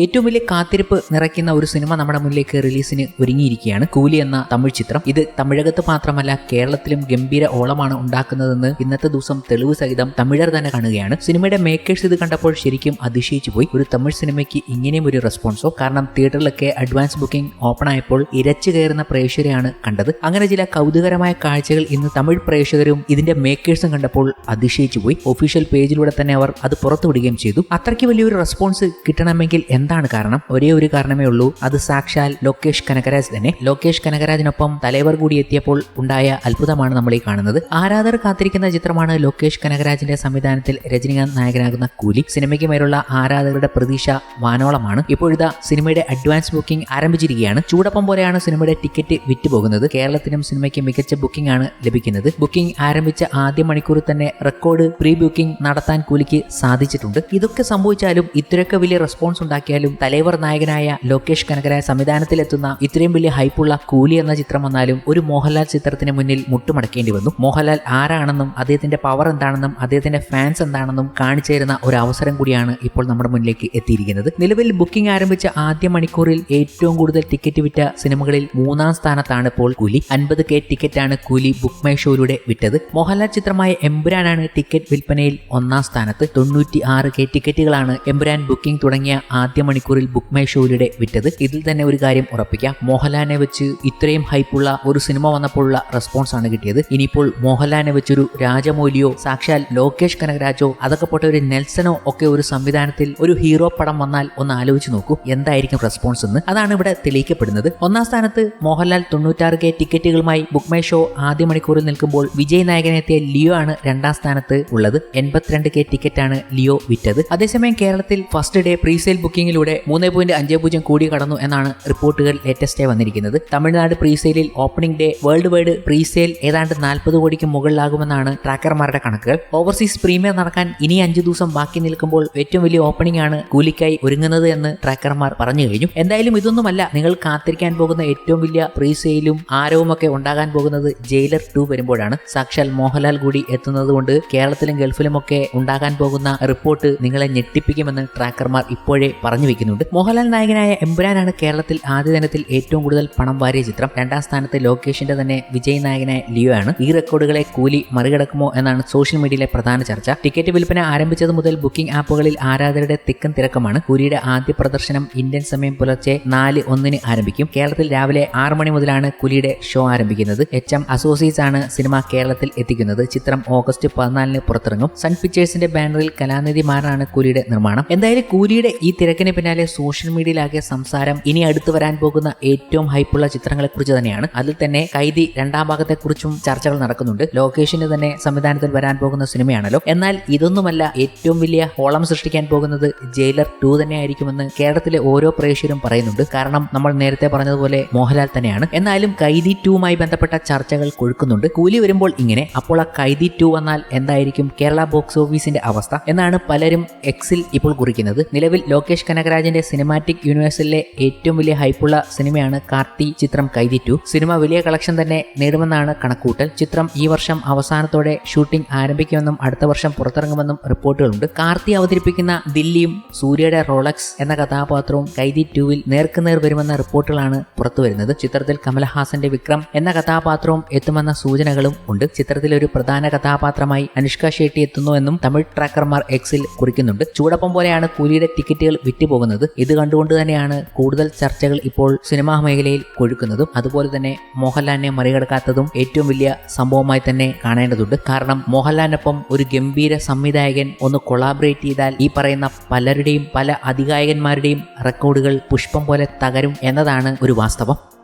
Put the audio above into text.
ഏറ്റവും വലിയ കാത്തിരിപ്പ് നിറയ്ക്കുന്ന ഒരു സിനിമ നമ്മുടെ മുന്നിലേക്ക് റിലീസിന് ഒരുങ്ങിയിരിക്കുകയാണ്. കൂലി എന്ന തമിഴ് ചിത്രം. ഇത് തമിഴകത്ത് മാത്രമല്ല കേരളത്തിലും ഗംഭീര ഓളമാണ് ഉണ്ടാക്കുന്നതെന്ന് ഇന്നത്തെ ദിവസം തെളിവ് സഹിതം തമിഴർ തന്നെ കാണുകയാണ്. സിനിമയുടെ മേക്കേഴ്സ് ഇത് കണ്ടപ്പോൾ ശരിക്കും അതിശയിച്ചു പോയി. ഒരു തമിഴ് സിനിമയ്ക്ക് ഇങ്ങനെയും ഒരു റെസ്പോൺസോ കാരണം തിയേറ്ററിലൊക്കെ അഡ്വാൻസ് ബുക്കിംഗ് ഓപ്പൺ ആയപ്പോൾ ഇരച്ചു കയറുന്ന പ്രേക്ഷകരെയാണ് കണ്ടത്. അങ്ങനെ ചില കൗതുകരമായ കാഴ്ചകൾ ഇന്ന് തമിഴ് പ്രേക്ഷകരും ഇതിന്റെ മേക്കേഴ്സും കണ്ടപ്പോൾ അതിശയിച്ചു പോയി. ഒഫീഷ്യൽ പേജിലൂടെ തന്നെ അവർ അത് പുറത്തുവിടുകയും ചെയ്തു. അത്രയ്ക്ക് വലിയൊരു റെസ്പോൺസ് കിട്ടണമെങ്കിൽ എന്താണ് കാരണം? ഒരേ ഒരു കാരണമേ ഉള്ളൂ. അത് സാക്ഷാൽ ലോകേഷ് കനകരാജ് തന്നെ. ലോകേഷ് കനകരാജിനൊപ്പം തലൈവർ കൂടി എത്തിയപ്പോൾ ഉണ്ടായ അത്ഭുതമാണ് നമ്മൾ ഈ കാണുന്നത്. ആരാധകർ കാത്തിരിക്കുന്ന ചിത്രമാണ് ലോകേഷ് കനകരാജിന്റെ സംവിധാനത്തിൽ രജനികാന്ത് നായകനാകുന്ന കൂലി. സിനിമയ്ക്ക് മേലുള്ള ആരാധകരുടെ പ്രതീക്ഷ വാനോളമാണ്. ഇപ്പോഴത്തെ സിനിമയുടെ അഡ്വാൻസ് ബുക്കിംഗ് ആരംഭിച്ചിരിക്കുകയാണ്. ചൂടപ്പം പോലെയാണ് സിനിമയുടെ ടിക്കറ്റ് വിറ്റുപോകുന്നത്. കേരളത്തിനും സിനിമയ്ക്ക് മികച്ച ബുക്കിംഗ് ആണ് ലഭിക്കുന്നത്. ബുക്കിംഗ് ആരംഭിച്ച ആദ്യ മണിക്കൂറിൽ തന്നെ റെക്കോർഡ് പ്രീ ബുക്കിംഗ് നടത്താൻ കൂലിക്ക് സാധിച്ചിട്ടുണ്ട്. ഇതൊക്കെ സംഭവിച്ചാലും ഇത്രയൊക്കെ വലിയ റെസ്പോൺസ് ഉണ്ടാക്കിയാലും തലൈവർ നായകനായ ലോകേഷ് കനകരായ സംവിധാനത്തിലെത്തുന്ന ഇത്രയും വലിയ ഹൈപ്പുള്ള കൂലി എന്ന ചിത്രം വന്നാലും ഒരു മോഹൻലാൽ ചിത്രത്തിന് മുന്നിൽ മുട്ടുമടക്കേണ്ടി വന്നു. മോഹൻലാൽ ആരാണെന്നും അദ്ദേഹത്തിന്റെ പവർ എന്താണെന്നും അദ്ദേഹത്തിന്റെ ഫാൻസ് എന്താണെന്നും കാണിച്ചു തരുന്ന ഒരു അവസരം കൂടിയാണ് ഇപ്പോൾ നമ്മുടെ മുന്നിലേക്ക് എത്തിയിരിക്കുന്നത്. നിലവിൽ ബുക്കിംഗ് ആരംഭിച്ച ആദ്യ മണിക്കൂറിൽ ഏറ്റവും കൂടുതൽ ടിക്കറ്റ് വിറ്റ സിനിമകളിൽ മൂന്നാം സ്ഥാനത്താണ് ഇപ്പോൾ കൂലി. അൻപത് കെ ടിക്കറ്റാണ് കൂലി ബുക്ക് മൈ ഷോയിലൂടെ വിറ്റത് മോഹൻലാൽ ചിത്രമായ എമ്പുരാനാണ് ടിക്കറ്റ് വിൽപ്പനയിൽ ഒന്നാം സ്ഥാനത്ത്. തൊണ്ണൂറ്റി ആറ് കെ ടിക്കറ്റുകളാണ് എമ്പുരാൻ ബുക്കിംഗ് തുടങ്ങിയ ആദ്യ മണിക്കൂറിൽ ബുക്ക് മൈ ഷോയിലൂടെ വിറ്റത്. ഇതിൽ തന്നെ ഒരു കാര്യം ഉറപ്പിക്കാം. മോഹൻലാലിനെ വെച്ച് ഇത്രയും ഹൈപ്പുള്ള ഒരു സിനിമ വന്നപ്പോഴുള്ള റെസ്പോൺസ് ആണ് കിട്ടിയത്. ഇനിയിപ്പോൾ മോഹൻലാലിനെ വെച്ചൊരു രാജമൗലിയോ സാക്ഷാൽ ലോകേഷ് കനകരാജോ അതൊക്കെ പോട്ടെ ഒരു നെൽസനോ ഒക്കെ ഒരു സംവിധാനത്തിൽ ഒരു ഹീറോ പടം വന്നാൽ ഒന്ന് ആലോചിച്ച് നോക്കൂ. എന്തായിരിക്കും റെസ്പോൺസ് എന്ന്. അതാണ് ഇവിടെ തെളിയിക്കപ്പെടുന്നത്. ഒന്നാം സ്ഥാനത്ത് മോഹൻലാൽ തൊണ്ണൂറ്റാറ് കെ ടിക്കറ്റുകളുമായി ബുക്ക് മൈ ഷോ ആദ്യ മണിക്കൂറിൽ നിൽക്കുമ്പോൾ വിജയ് നായകനെത്തിയ ലിയോ ആണ് രണ്ടാം സ്ഥാനത്ത് ഉള്ളത്. എൺപത്തിരണ്ട് കെ ടിക്കറ്റാണ് ലിയോ വിറ്റത്. അതേസമയം കേരളത്തിൽ ഫസ്റ്റ് ഡേ പ്രീസെയിൽ ബുക്കിംഗിലൂടെ മൂന്ന് പോയിന്റ് അഞ്ച് പൂജ്യം കോടി കടന്നു എന്നാണ് റിപ്പോർട്ടുകൾ ലേറ്റസ്റ്റ് ആയി വന്നിരിക്കുന്നത്. Tamil Nadu പ്രീസെയിലിൽ opening day world wide presale ഏതാണ്ട് നാൽപ്പത് കോടിക്ക് മുകളിലാകുമെന്നാണ് ട്രാക്കർമാരുടെ കണക്കുകൾ. ഓവർസീസ് പ്രീമിയർ നടക്കാൻ ഇനി അഞ്ചു ദിവസം ബാക്കി നിൽക്കുമ്പോൾ ഏറ്റവും വലിയ ഓപ്പണിംഗ് ആണ് കൂലിക്കായി ഒരുങ്ങുന്നത് എന്ന് ട്രാക്കർമാർ പറഞ്ഞു കഴിഞ്ഞു. എന്തായാലും ഇതൊന്നുമല്ല നിങ്ങൾ കാത്തിരിക്കാൻ പോകുന്ന ഏറ്റവും വലിയ പ്രീസെയിലും ആരവും ഒക്കെ ഉണ്ടാകാൻ പോകുന്നത് ജയിലർ ടു വരുമ്പോഴാണ്. സാക്ഷാൽ മോഹൻലാൽ കൂടി എത്തുന്നത് കൊണ്ട് കേരളത്തിലും ഗൾഫിലുമൊക്കെ ഉണ്ടാകാൻ പോകുന്ന റിപ്പോർട്ട് നിങ്ങളെ ഞെട്ടിപ്പിക്കുമെന്ന് ട്രാക്കർമാർ ഇപ്പോഴേ പറഞ്ഞു. വെക്കുന്നുണ്ട് മോഹൻലാൽ നായകനായ എമ്പുരാനാണ് കേരളത്തിൽ ആദ്യ ദിനത്തിൽ ഏറ്റവും കൂടുതൽ പണം വാരിയ ചിത്രം. രണ്ടാം സ്ഥാനത്ത് ലോകേഷിന്റെ തന്നെ വിജയ് നായകനായ ലിയോ ആണ്. ഈ റെക്കോർഡുകളെ കൂലി മറികടക്കുമോ എന്നാണ് സോഷ്യൽ മീഡിയയിലെ പ്രധാന ചർച്ച. ടിക്കറ്റ് വിൽപ്പന ആരംഭിച്ചത് മുതൽ ബുക്കിംഗ് ആപ്പുകളിൽ ആരാധകരുടെ തിക്കും തിരക്കമാണ്. കൂലിയുടെ ആദ്യ പ്രദർശനം ഇന്ത്യൻ സമയം പുലർച്ചെ നാല് ഒന്നിന് ആരംഭിക്കും. കേരളത്തിൽ രാവിലെ ആറ് മണി മുതലാണ് കുലിയുടെ ഷോ ആരംഭിക്കുന്നത്. എച്ച് എം അസോസിയേറ്റ്സ് ആണ് സിനിമ കേരളത്തിൽ എത്തിക്കുന്നത്. ചിത്രം ഓഗസ്റ്റ് പതിനാലിന് പുറത്തിറങ്ങും. സൺ പിക്ചേഴ്സിന്റെ ബാനറിൽ കലാനിധി മാറാണ് കുലിയുടെ നിർമ്മാണം. എന്തായാലും കൂലിയുടെ ഈ തിരക്കിന് പിന്നാലെ സോഷ്യൽ മീഡിയയിലാകെ സംസാരം ഇനി അടുത്തു വരാൻ പോകുന്ന ഏറ്റവും ഹൈപ്പുള്ള ചിത്രങ്ങളെ കുറിച്ച് തന്നെയാണ്. അതിൽ തന്നെ കൈതി രണ്ടാം ഭാഗത്തെക്കുറിച്ചും ചർച്ചകൾ നടക്കുന്നുണ്ട്. ലോകേഷിന് തന്നെ സംവിധാനത്തിൽ വരാൻ പോകുന്ന സിനിമയാണല്ലോ. എന്നാൽ ഇതൊന്നുമല്ല ഏറ്റവും വലിയ ഹോളം സൃഷ്ടിക്കാൻ പോകുന്നത് ജയിലർ ടു തന്നെ ആയിരിക്കുമെന്ന് കേരളത്തിലെ ഓരോ പ്രേക്ഷകരും പറയുന്നുണ്ട്. കാരണം നമ്മൾ നേരത്തെ പറഞ്ഞതുപോലെ മോഹൻലാൽ തന്നെയാണ്. എന്നാലും കൈതി ടുവുമായി ബന്ധപ്പെട്ട ചർച്ചകൾ കൊഴുക്കുന്നുണ്ട്. കൂലി വരുമ്പോൾ ഇങ്ങനെ അപ്പോൾ ആ കൈതി ടു വന്നാൽ എന്തായിരിക്കും കേരള ബോക്സ് ഓഫീസിന്റെ അവസ്ഥ? എന്നാണ് പലരും എക്സിൽ ഇപ്പോൾ കുറിക്കുന്നത്. നിലവിൽ ലോകേഷ് കനകരാജിന്റെ സിനിമാറ്റിക് യൂണിവേഴ്സിലെ ഏറ്റവും വലിയ ഹൈപ്പുള്ള സിനിമയാണ് കാർത്തി ചിത്രം കൈതി ടു സിനിമ വലിയ കളക്ഷൻ തന്നെ നേടുമെന്നാണ് കണക്കൂട്ടൽ ചിത്രം ഈ വർഷം അവസാനത്തോടെ ഷൂട്ടിംഗ് ആരംഭിക്കുമെന്നും അടുത്ത വർഷം പുറത്തിറങ്ങുമെന്നും റിപ്പോർട്ടുകളുണ്ട്. കാർത്തി അവതരിപ്പിക്കുന്ന ദില്ലിയും സൂര്യയുടെ റോളക്സ് എന്ന കഥാപാത്രവും കൈതി ടുവിൽ നേർക്കുനേർ വരുമെന്ന റിപ്പോർട്ടുകളാണ് പുറത്തുവരുന്നത്. ചിത്രത്തിൽ കമൽഹാസന്റെ വിക്രം എന്ന കഥാപാത്രവും എത്തുമെന്ന സൂചനകളും ഉണ്ട്. ചിത്രത്തിൽ ഒരു പ്രധാന കഥാപാത്രമായി അനുഷ്ക ഷെട്ടി എത്തുന്നുവെന്നും തമിഴ് ട്രാക്കർമാർ എക്സിൽ കുറിക്കുന്നുണ്ട്. ചൂടപ്പം പോലെയാണ് കൂലിയുടെ ടിക്കറ്റുകൾ വിറ്റുപോകുന്നത് ഇത് കണ്ടുകൊണ്ട് തന്നെയാണ് കൂടുതൽ ചർച്ചകൾ ഇപ്പോൾ സിനിമാ മേഖലയിൽ കൊഴുക്കുന്നതും അതുപോലെ തന്നെ മോഹൻലാലിനെ മറികടക്കാത്തതും ഏറ്റവും വലിയ സംഭവമായി തന്നെ കാണേണ്ടതുണ്ട്. കാരണം മോഹൻലാലിനൊപ്പം ഒരു ഗംഭീര സംവിധായകൻ ഒന്ന് കൊളാബറേറ്റ് ചെയ്താൽ ഈ പറയുന്ന പലരുടെയും പല അധികായകന്മാരുടെയും റെക്കോർഡുകൾ പുഷ്പം പോലെ തകരും എന്നതാണ് ഒരു വാസ്തവം.